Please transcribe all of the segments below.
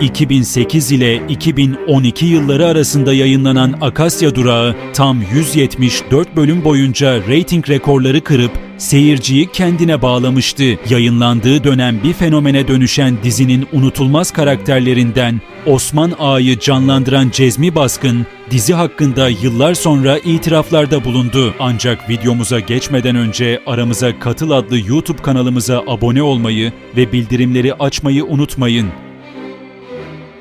2008 ile 2012 yılları arasında yayınlanan Akasya Durağı tam 174 bölüm boyunca reyting rekorları kırıp seyirciyi kendine bağlamıştı. Yayınlandığı dönem bir fenomene dönüşen dizinin unutulmaz karakterlerinden Osman Ağa'yı canlandıran Cezmi Baskın, dizi hakkında yıllar sonra itiraflarda bulundu. Ancak videomuza geçmeden önce aramıza Katıl adlı YouTube kanalımıza abone olmayı ve bildirimleri açmayı unutmayın.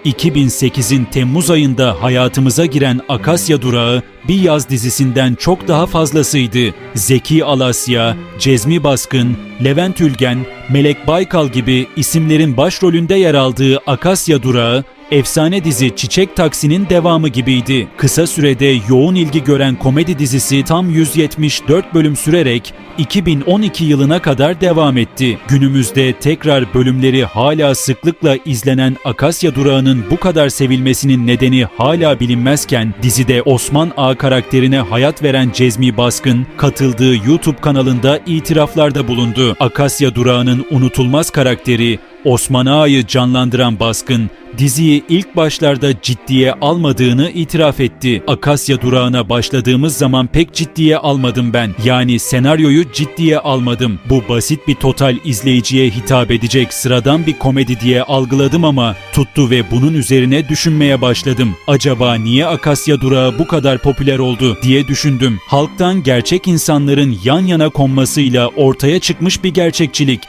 2008'in Temmuz ayında hayatımıza giren Akasya Durağı bir yaz dizisinden çok daha fazlasıydı. Zeki Alasya, Cezmi Baskın, Levent Ülgen, Melek Baykal gibi isimlerin başrolünde yer aldığı Akasya Durağı efsane dizi Çiçek Taksi'nin devamı gibiydi. Kısa sürede yoğun ilgi gören komedi dizisi tam 174 bölüm sürerek 2012 yılına kadar devam etti. Günümüzde tekrar bölümleri hala sıklıkla izlenen Akasya Durağı'nın bu kadar sevilmesinin nedeni hala bilinmezken dizide Osman Ağa karakterine hayat veren Cezmi Baskın katıldığı YouTube kanalında itiraflarda bulundu. Akasya Durağı'nın unutulmaz karakteri Osman Ağa'yı canlandıran Baskın, diziyi ilk başlarda ciddiye almadığını itiraf etti. Akasya durağına başladığımız zaman pek ciddiye almadım ben. Yani senaryoyu ciddiye almadım. Bu basit bir total izleyiciye hitap edecek sıradan bir komedi diye algıladım ama tuttu ve bunun üzerine düşünmeye başladım. Acaba niye Akasya durağı bu kadar popüler oldu diye düşündüm. Halktan gerçek insanların yan yana konmasıyla ortaya çıkmış bir gerçekçilik.